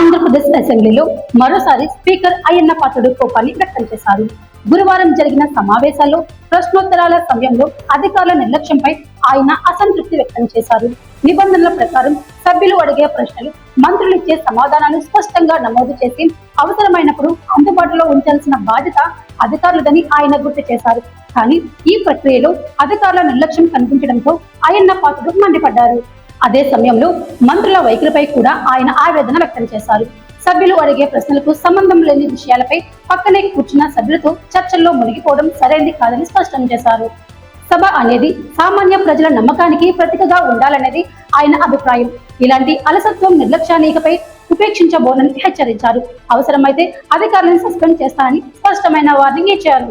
ఆంధ్రప్రదేశ్ అసెంబ్లీలో మరోసారి స్పీకర్ అయ్యన్న పాత్రుడు కోపాన్ని వ్యక్తం చేశారు. గురువారం జరిగిన సమావేశాల్లో ప్రశ్నోత్తరాల సమయంలో అధికారుల నిర్లక్ష్యంపై ఆయన అసంతృప్తి వ్యక్తం చేశారు. నిబంధనల ప్రకారం సభ్యులు అడిగే ప్రశ్నలు మంత్రులు ఇచ్చే సమాధానాలు స్పష్టంగా నమోదు చేసి అవసరమైనప్పుడు అందుబాటులో ఉంచాల్సిన బాధ్యత అధికారులదని ఆయన గుర్తు చేశారు. కానీ ఈ ప్రక్రియలో అధికారుల నిర్లక్ష్యం కనిపించడంతో అయ్యన్న పాత్రుడు మండిపడ్డారు. అదే సమయంలో మంత్రుల వైఖరిపై కూడా ఆయన ఆవేదన వ్యక్తం చేశారు. సభ్యులు అడిగే ప్రశ్నలకు సంబంధం లేని విషయాలపై పక్కనే కూర్చున్న సభ్యులతో చర్చల్లో మునిగిపోవడం సరైనది కాదని స్పష్టం చేశారు. సభ అనేది సామాన్య ప్రజల నమ్మకానికి ప్రతికగా ఉండాలనేది ఆయన అభిప్రాయం. ఇలాంటి అలసత్వం నిర్లక్ష్యానికపై ఉపేక్షించబోనని హెచ్చరించారు. అవసరమైతే అధికారులను సస్పెండ్ చేస్తానని స్పష్టమైన వార్నింగ్ ఇచ్చారు.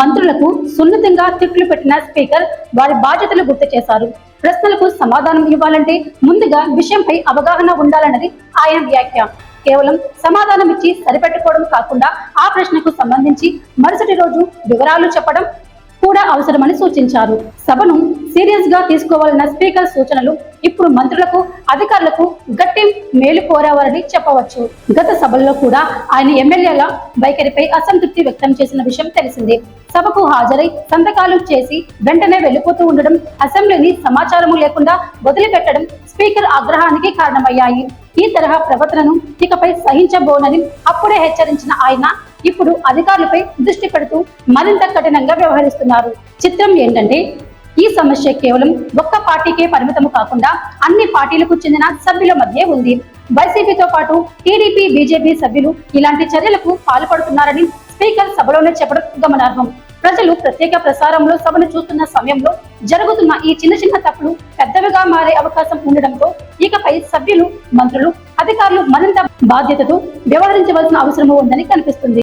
మంత్రులకు సున్నితంగా తిట్లు పెట్టిన స్పీకర్ వారి బాధ్యతలు గుర్తు చేశారు. ప్రశ్నలకు సమాధానం ఇవ్వాలంటే ముందుగా విషయంపై అవగాహన ఉండాలన్నది ఆయన వ్యాఖ్య. కేవలం సమాధానం ఇచ్చి సరిపెట్టుకోవడం కాకుండా ఆ ప్రశ్నకు సంబంధించి మరుసటి రోజు వివరాలు చెప్పడం కూడా అవసరమని సూచించారు. సభను సీరియస్గా తీసుకోవాలన్న స్పీకర్ సూచనలు ఇప్పుడు మంత్రులకు అధికారులకు గట్టి మేలు కోరావారని చెప్పవచ్చు. గత సభల్లో కూడా ఆయన ఎమ్మెల్యేల వైఖరిపై అసంతృప్తి వ్యక్తం చేసిన విషయం తెలిసిందే. సభకు హాజరై సంతకాలు చేసి వెంటనే వెళ్ళిపోతూ ఉండడం అసెంబ్లీని సమాచారము లేకుండా వదిలిపెట్టడం స్పీకర్ ఆగ్రహానికి కారణమయ్యాయి. ఈ తరహా ప్రవర్తనను ఇకపై సహించబోనని అప్పుడే హెచ్చరించిన ఆయన ఇప్పుడు అధికారులపై దృష్టి పెడుతూ మరింత కఠినంగా వ్యవహరిస్తున్నారు. చిత్రం ఏంటంటే ఈ సమస్య కేవలం ఒక్క పార్టీకే పరిమితం కాకుండా అన్ని పార్టీలకు చెందిన సభ్యుల మధ్య ఉంది. వైసీపీతో పాటు టీడీపీ బీజేపీ సభ్యులు ఇలాంటి చర్యలకు పాల్పడుతున్నారని స్పీకర్ సభలోనే చెప్పడం గమనార్హం. ప్రజలు ప్రత్యేక ప్రసారంలో సభను చూస్తున్న సమయంలో జరుగుతున్న ఈ చిన్న చిన్న తప్పులు పెద్దవిగా మారే అవకాశం ఉండడంతో ఇకపై సభ్యులు మంత్రులు అధికారులు మరింత బాధ్యతతో వ్యవహరించవలసిన అవసరం ఉందని కనిపిస్తుంది.